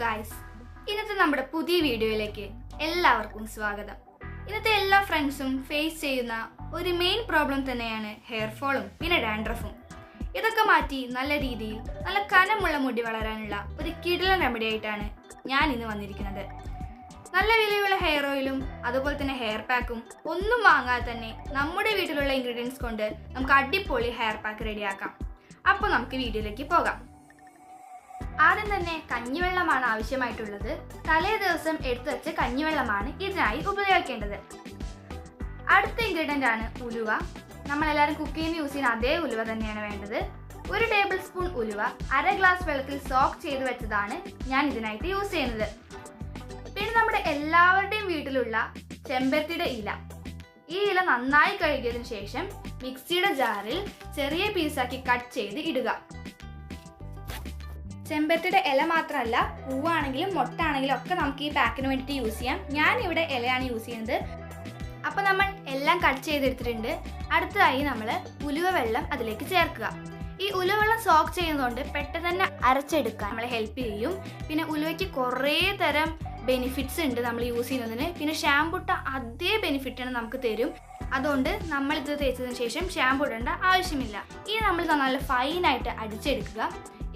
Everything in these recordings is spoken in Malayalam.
ഗായ്സ് ഇന്നത്തെ നമ്മുടെ പുതിയ വീഡിയോയിലേക്ക് എല്ലാവർക്കും സ്വാഗതം. ഇന്നത്തെ എല്ലാ ഫ്രണ്ട്സും ഫേസ് ചെയ്യുന്ന ഒരു മെയിൻ പ്രോബ്ലം തന്നെയാണ് ഹെയർ ഫോളും പിന്നെ ഡാൻഡ്രഫും ഇതൊക്കെ മാറ്റി നല്ല രീതിയിൽ നല്ല കനമുള്ള മുടി വളരാനുള്ള ഒരു കിടിലൻ റെമഡി ആയിട്ടാണ് ഞാൻ ഇന്ന് വന്നിരിക്കുന്നത്. നല്ല വിലയുള്ള ഹെയർ ഓയിലും അതുപോലെ തന്നെ ഹെയർ പാക്കും ഒന്നും വാങ്ങാതെ തന്നെ നമ്മുടെ വീട്ടിലുള്ള ഇൻഗ്രീഡിയൻസ് കൊണ്ട് നമുക്ക് അടിപൊളി ഹെയർ പാക്ക് റെഡിയാക്കാം അപ്പോൾ നമുക്ക് വീഡിയോയിലേക്ക് പോകാം. ആദ്യം തന്നെ കഞ്ഞിവെള്ളമാണ് ആവശ്യമായിട്ടുള്ളത്. തലേ ദിവസം എടുത്തു വെച്ച കഞ്ഞിവെള്ളമാണ് ഇതിനായി ഉപയോഗിക്കേണ്ടത്. അടുത്ത ഇൻഗ്രീഡിയന്റ് ആണ് ഉലുവ. നമ്മളെല്ലാവരും കുക്ക് ചെയ്യുന്ന യൂസ് ചെയ്യുന്ന അതേ ഉലുവ തന്നെയാണ് വേണ്ടത്. ഒരു ടേബിൾ സ്പൂൺ ഉലുവ അര ഗ്ലാസ് വെള്ളത്തിൽ സോക്ക് ചെയ്ത് വെച്ചതാണ് ഞാൻ ഇതിനായിട്ട് യൂസ് ചെയ്യുന്നത്. പിന്നെ നമ്മുടെ എല്ലാവരുടെയും വീട്ടിലുള്ള ചെമ്പരത്തിയുടെ ഇല. ഈ ഇല നന്നായി കഴുകിയതിനു ശേഷം മിക്സിയുടെ ജാറിൽ ചെറിയ പീസാക്കി കട്ട് ചെയ്ത് ഇടുക. ചെമ്പരത്തിയുടെ ഇല മാത്രമല്ല പൂവാണെങ്കിലും മൊട്ടാണെങ്കിലും ഒക്കെ നമുക്ക് ഈ പാക്കിന് വേണ്ടിയിട്ട് യൂസ് ചെയ്യാം. ഞാൻ ഇവിടെ ഇലയാണ് യൂസ് ചെയ്യുന്നത്. അപ്പോൾ നമ്മൾ എല്ലാം കട്ട് ചെയ്തെടുത്തിട്ടുണ്ട്. അടുത്തതായി നമ്മൾ ഉലുവ വെള്ളം അതിലേക്ക് ചേർക്കുക. ഈ ഉലുവ വെള്ളം സോക്ക് ചെയ്യുന്നതുകൊണ്ട് പെട്ടെന്ന് തന്നെ അരച്ചെടുക്കാൻ നമ്മളെ ഹെൽപ്പ് ചെയ്യും. പിന്നെ ഉലുവയ്ക്ക് കുറേ തരം ബെനിഫിറ്റ്സ് ഉണ്ട് നമ്മൾ യൂസ് ചെയ്യുന്നതിന്. പിന്നെ ഷാമ്പു ഇട്ട അതേ ബെനിഫിറ്റാണ് നമുക്ക് തരും. അതുകൊണ്ട് നമ്മൾ ഇത് തേച്ചതിന് ശേഷം ഷാമ്പു ഇടേണ്ട ആവശ്യമില്ല. ഇനി നമ്മൾ നല്ല ഫൈനായിട്ട് അടിച്ചെടുക്കുക.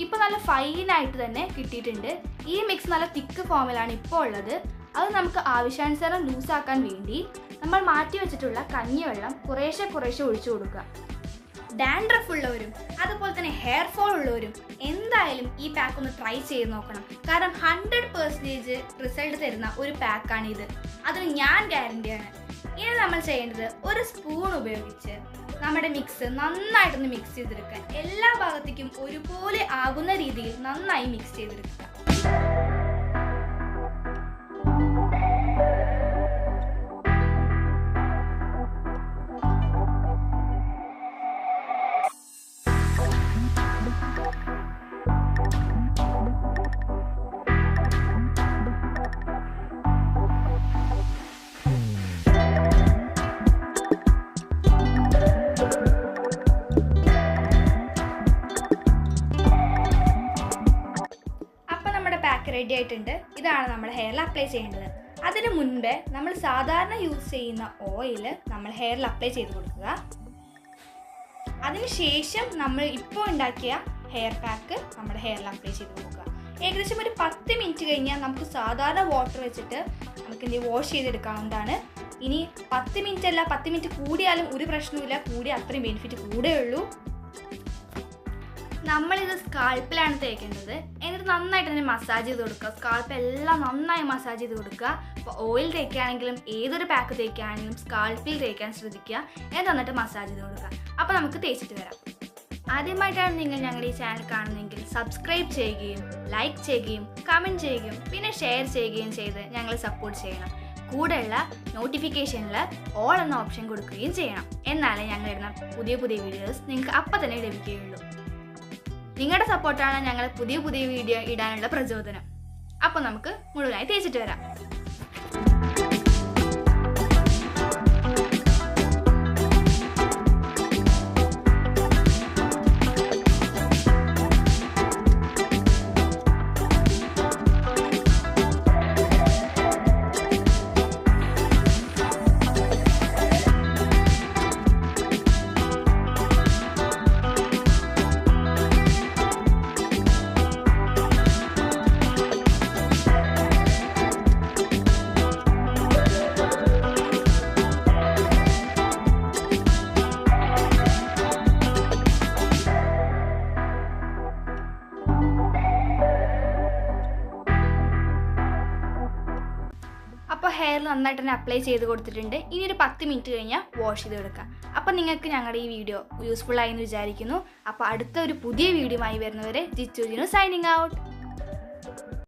ഇപ്പോൾ നല്ല ഫൈനായിട്ട് തന്നെ കിട്ടിയിട്ടുണ്ട്. ഈ മിക്സ് നല്ല തിക്ക് ഫോമിലാണ് ഇപ്പോൾ ഉള്ളത്. അത് നമുക്ക് ആവശ്യാനുസരണം ലൂസാക്കാൻ വേണ്ടി നമ്മൾ മാറ്റി വെച്ചിട്ടുള്ള കഞ്ഞിവെള്ളം കുറേശ്ശെ കുറേശ്ശെ ഒഴിച്ചു കൊടുക്കുക. ഡാൻഡ്രഫ് ഉള്ളവരും അതുപോലെ തന്നെ ഹെയർ ഫോൾ ഉള്ളവരും എന്തായാലും ഈ പാക്ക് ഒന്ന് ട്രൈ ചെയ്ത് നോക്കണം. കാരണം ഹൺഡ്രഡ് പെർസെന്റേജ് റിസൾട്ട് തരുന്ന ഒരു പാക്കാണ് ഇത് അതിന് ഞാൻ ഗ്യാരണ്ടിയാണ് ഇനി നമ്മൾ ചെയ്യേണ്ടത് ഒരു സ്പൂൺ ഉപയോഗിച്ച് നമ്മുടെ മിക്സ് നന്നായിട്ടൊന്ന് മിക്സ് ചെയ്തെടുക്കുക എല്ലാ ഭാഗത്തേക്കും ഒരുപോലെ ആകുന്ന രീതിയിൽ നന്നായി മിക്സ് ചെയ്തെടുക്കുക. റെഡി ആയിട്ടുണ്ട്. ഇതാണ് നമ്മൾ ഹെയറിൽ അപ്ലൈ ചെയ്യേണ്ടത്. അതിന് മുൻപേ നമ്മൾ സാധാരണ യൂസ് ചെയ്യുന്ന ഓയിൽ നമ്മൾ ഹെയറിൽ അപ്ലൈ ചെയ്ത് കൊടുക്കുക. അതിനുശേഷം നമ്മൾ ഇപ്പോൾ ഉണ്ടാക്കിയ ഹെയർ പാക്ക് നമ്മുടെ ഹെയറിൽ അപ്ലൈ ചെയ്ത് കൊടുക്കുക. ഏകദേശം ഒരു പത്ത് മിനിറ്റ് കഴിഞ്ഞാൽ നമുക്ക് സാധാരണ വാട്ടർ വെച്ചിട്ട് നമുക്ക് എന്ത് വാഷ് ചെയ്തെടുക്കാവുന്നതാണ്. ഇനി പത്ത് മിനിറ്റ് അല്ല പത്ത് മിനിറ്റ് കൂടിയാലും ഒരു പ്രശ്നവുമില്ല. കൂടി അത്രയും ബെനിഫിറ്റ് കൂടെ ഉള്ളൂ. നമ്മളിത് സ്കാൾപ്പിലാണ് തേക്കേണ്ടത്. എന്നിട്ട് നന്നായിട്ട് തന്നെ മസാജ് ചെയ്ത് കൊടുക്കുക. സ്കാൾപ്പ് എല്ലാം നന്നായി മസാജ് ചെയ്ത് കൊടുക്കുക. അപ്പോൾ ഓയിൽ തേക്കുകയാണെങ്കിലും ഏതൊരു പാക്ക് തേക്കുകയാണെങ്കിലും സ്കാൾപ്പിൽ തേക്കാൻ ശ്രദ്ധിക്കുക. എന്നിട്ട് നന്നായിട്ട് മസാജ് ചെയ്ത് കൊടുക്കുക. അപ്പോൾ നമുക്ക് തേച്ചിട്ട് വരാം. ആദ്യമായിട്ടാണ് നിങ്ങൾ ഞങ്ങളുടെ ഈ ചാനൽ കാണുന്നതെങ്കിൽ സബ്സ്ക്രൈബ് ചെയ്യുകയും ലൈക്ക് ചെയ്യുകയും കമന്റ് ചെയ്യുകയും പിന്നെ ഷെയർ ചെയ്യുകയും ചെയ്ത് ഞങ്ങളെ സപ്പോർട്ട് ചെയ്യണം. കൂടെയുള്ള നോട്ടിഫിക്കേഷനിൽ ഓൾ എന്ന ഓപ്ഷൻ കൊടുക്കുകയും ചെയ്യണം. എന്നാലേ ഞങ്ങൾ ഇടുന്ന പുതിയ പുതിയ വീഡിയോസ് നിങ്ങൾക്ക് അപ്പം തന്നെ ലഭിക്കുകയുള്ളൂ. നിങ്ങളുടെ സപ്പോർട്ടാണ് ഞങ്ങൾ പുതിയ പുതിയ വീഡിയോ ഇടാനുള്ള പ്രചോദനം. അപ്പോൾ നമുക്ക് മുഴുവനായി തേച്ചിട്ട് വരാം. ഹെയർ നന്നായിട്ട് തന്നെ അപ്ലൈ ചെയ്ത് കൊടുത്തിട്ടുണ്ട്. ഇനി ഒരു പത്ത് മിനിറ്റ് കഴിഞ്ഞാൽ വാഷ് ചെയ്ത് കൊടുക്കാം. അപ്പോൾ നിങ്ങൾക്ക് ഞങ്ങളുടെ ഈ വീഡിയോ യൂസ്ഫുൾ ആയി എന്ന് വിചാരിക്കുന്നു. അപ്പോൾ അടുത്ത ഒരു പുതിയ വീഡിയോ ആയി വരുന്നവരെ ജിച്ചു ജിനു സൈനിങ് ഔട്ട്